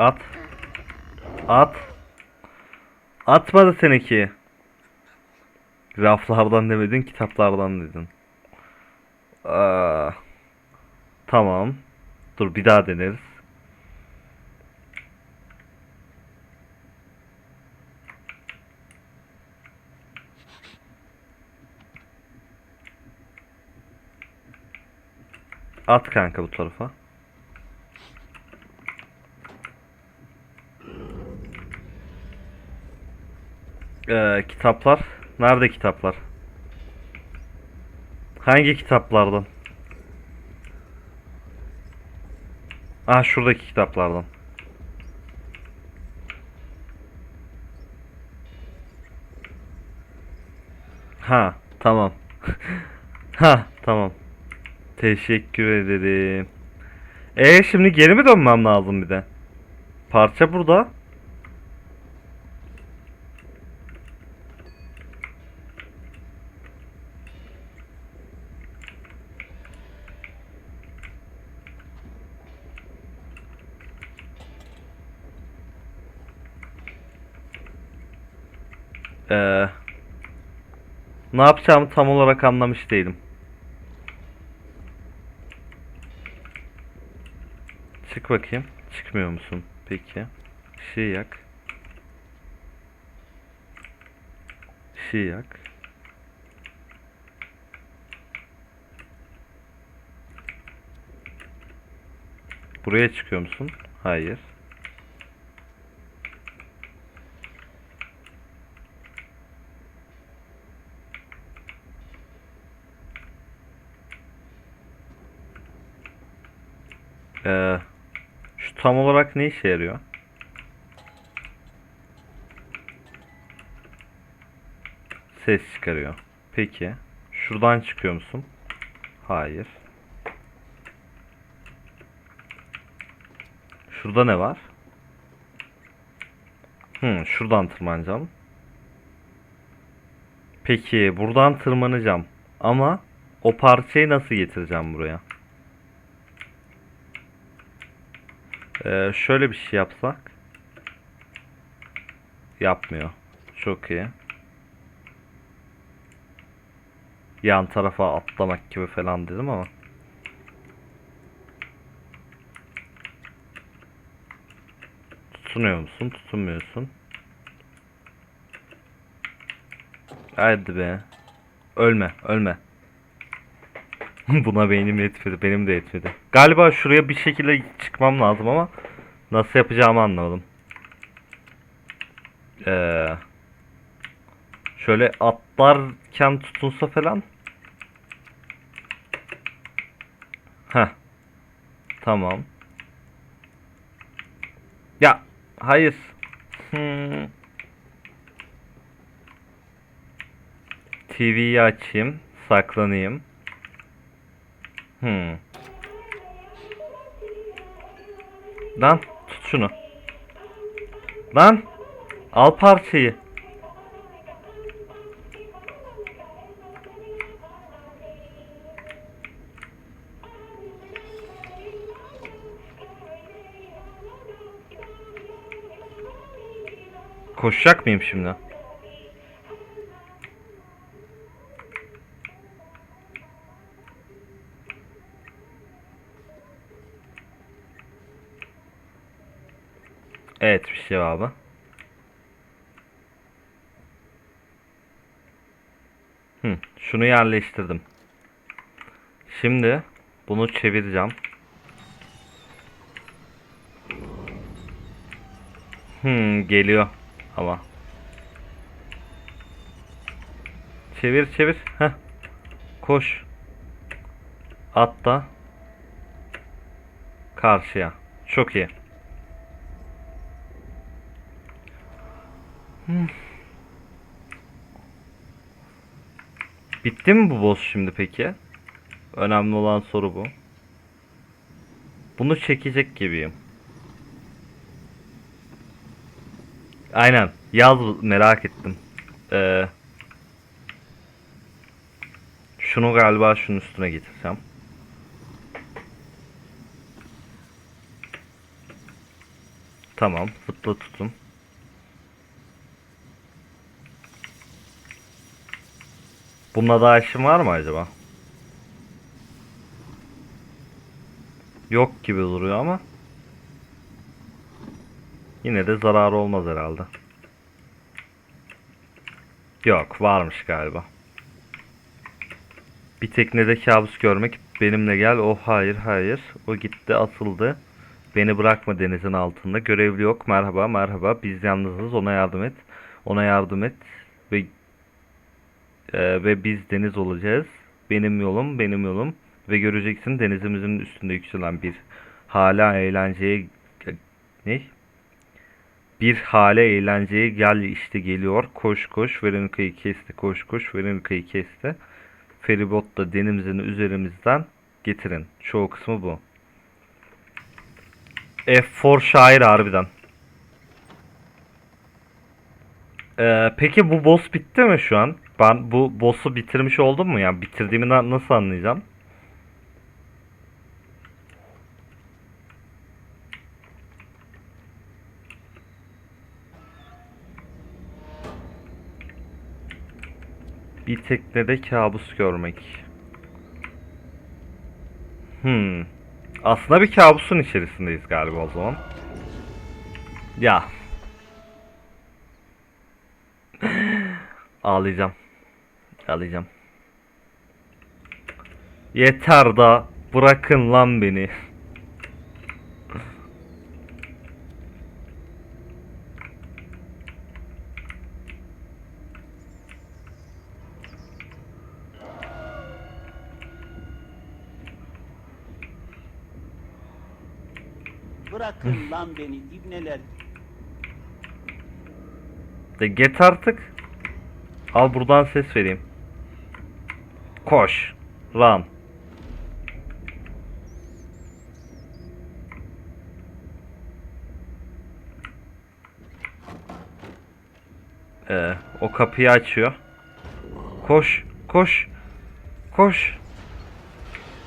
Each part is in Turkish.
At. At. Atmadı seninki. Raflardan demedin, kitaplardan dedin. Aa, tamam. Dur bir daha deneriz. At kanka bu tarafa. Ee, kitaplar. Nerede kitaplar? Hangi kitaplardan? Ah şuradaki kitaplardan. Ha tamam. ha tamam. Teşekkür ederim. E şimdi geri mi dönmem lazım bir de? Parça burada. Ee, ne yapacağımı tam olarak anlamış değilim. Çık bakayım. Çıkmıyor musun? Peki. Işığı yak. Işığı yak. Buraya çıkıyor musun? Hayır. Ee, şu tam olarak ne işe yarıyor? Ses çıkarıyor. Peki. Şuradan çıkıyor musun? Hayır. Şurada ne var? Hmm, şuradan tırmanacağım. Peki, buradan tırmanacağım. Ama o parçayı nasıl getireceğim buraya? Ee, şöyle bir şey yapsak. Yapmıyor. Çok iyi. Yan tarafa atlamak gibi falan dedim ama. Tutunuyor musun? Tutunmuyorsun. Hadi be. Ölme, ölme. Buna beynim yetmedi, benim de yetmedi. Galiba şuraya bir şekilde çıkmam lazım ama nasıl yapacağımı anlamadım. Ee, şöyle atlarken tutunsa falan. Heh. Tamam. Ya, hayır. Hmm. TV'yi açayım, saklanayım. Hmm. Lan tut şunu. Lan al parçayı. Koşacak mıyım şimdi? Evet bir şey. Hı, şunu yerleştirdim. Şimdi bunu çevireceğim. Hmm, geliyor ama. Çevir çevir. Heh. Koş. Atla. Karşıya. Çok iyi. Bitti mi bu boss şimdi peki? Önemli olan soru bu. Bunu çekecek gibiyim. Aynen. Yaz merak ettim. Ee, şunu galiba şunun üstüne getireceğim. Tamam. Zıpla tutun. Bununla daha işin var mı acaba? Yok gibi duruyor ama. Yine de zararı olmaz herhalde. Yok varmış galiba. Bir teknede kabus görmek benimle gel. Oh hayır hayır. O gitti atıldı. Beni bırakma denizin altında. Görevli yok. Merhaba merhaba. Biz yalnızız. Ona yardım et. Ona yardım et. Ve e, ve biz deniz olacağız. Benim yolum benim yolum. Ve göreceksin denizimizin üstünde yükselen bir hala eğlenceye ne? Bir hale eğlenceye gel işte geliyor. Koş koş Veronica'yı kesti. Koş koş Veronica'yı kesti. Feribot da denizin üzerimizden getirin. Çoğu kısmı bu. F4 şair harbiden. Ee, peki bu boss bitti mi şu an? Ben bu boss'u bitirmiş oldum mu? Yani bitirdiğimi na- nasıl anlayacağım? Bir teknede kabus görmek. Hmm. Aslında bir kabusun içerisindeyiz galiba o zaman. Ya. Ağlayacağım. Ağlayacağım. Yeter da bırakın lan beni. Bırakın lan beni ibneler. De get artık. Al buradan ses vereyim. Koş. Run. Ee, o kapıyı açıyor. Koş, koş, koş,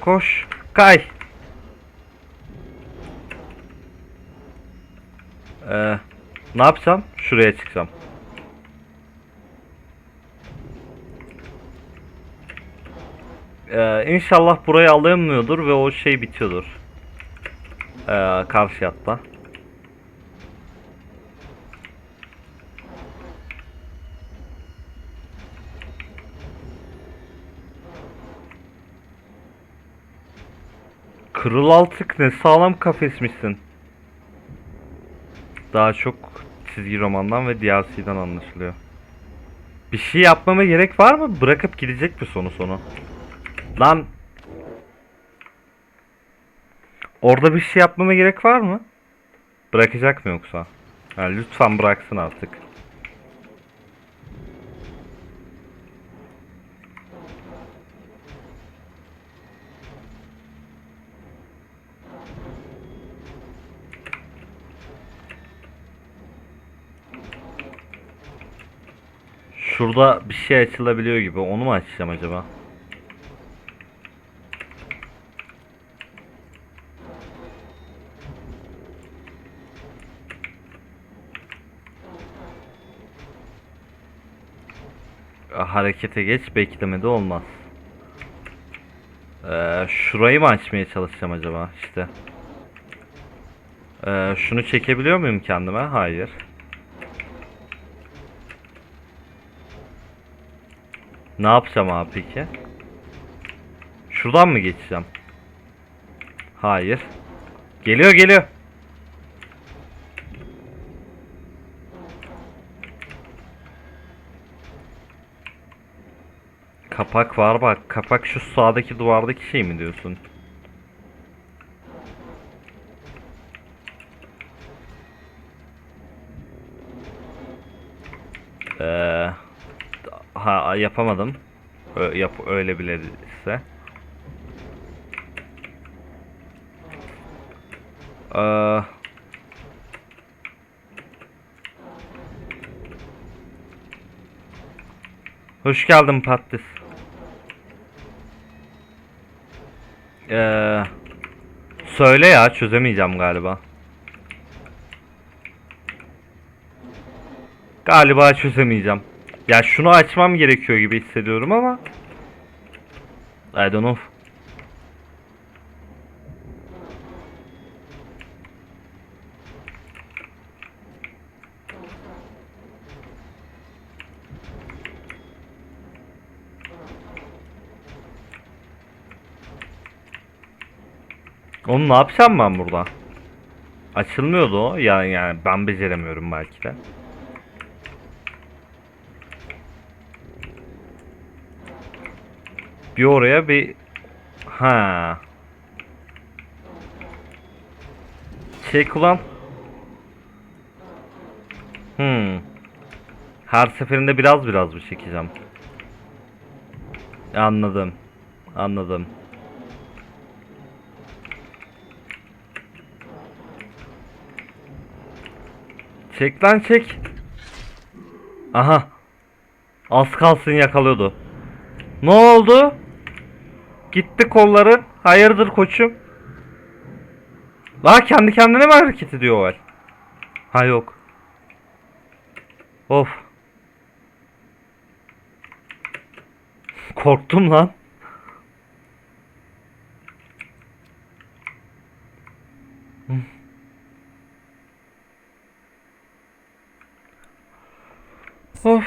koş, kay. Ee, ne yapacağım? Şuraya çıkacağım. Ee, inşallah burayı alınmıyordur ve o şey bitiyordur. Ee, karşı yatta. Kırıl altık ne sağlam kafesmişsin. Daha çok çizgi romandan ve DLC'den anlaşılıyor. Bir şey yapmama gerek var mı? Bırakıp gidecek mi sonu sonu? Lan. Orada bir şey yapmama gerek var mı? Bırakacak mı yoksa? Ha, lütfen bıraksın artık. Şurada bir şey açılabiliyor gibi. Onu mu açacağım acaba? Harekete geç beklemede olmaz. Ee, şurayı mı açmaya çalışacağım acaba işte. Ee, şunu çekebiliyor muyum kendime? Hayır. Ne yapacağım abi peki? Şuradan mı geçeceğim? Hayır. Geliyor geliyor. Kapak var bak. Kapak şu sağdaki duvardaki şey mi diyorsun? Eee Ha yapamadım. Ö- yap öyle bile ise. Ee, hoş geldin Pattis. Ee, söyle ya çözemeyeceğim galiba. Galiba çözemeyeceğim. Ya şunu açmam gerekiyor gibi hissediyorum ama I don't know. Onu ne yapacağım ben burada? Açılmıyordu o. Yani, yani ben beceremiyorum belki de. Bir oraya bir ha. Çek ulan. Hmm. Her seferinde biraz biraz bir çekeceğim. Anladım. Anladım. Çek lan çek. Aha. Az kalsın yakalıyordu. Ne oldu? Gitti kolları. Hayırdır koçum? La kendi kendine mi hareket ediyor el? Ha yok. Of. Korktum lan. Of.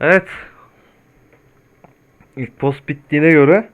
Evet. İlk post bittiğine göre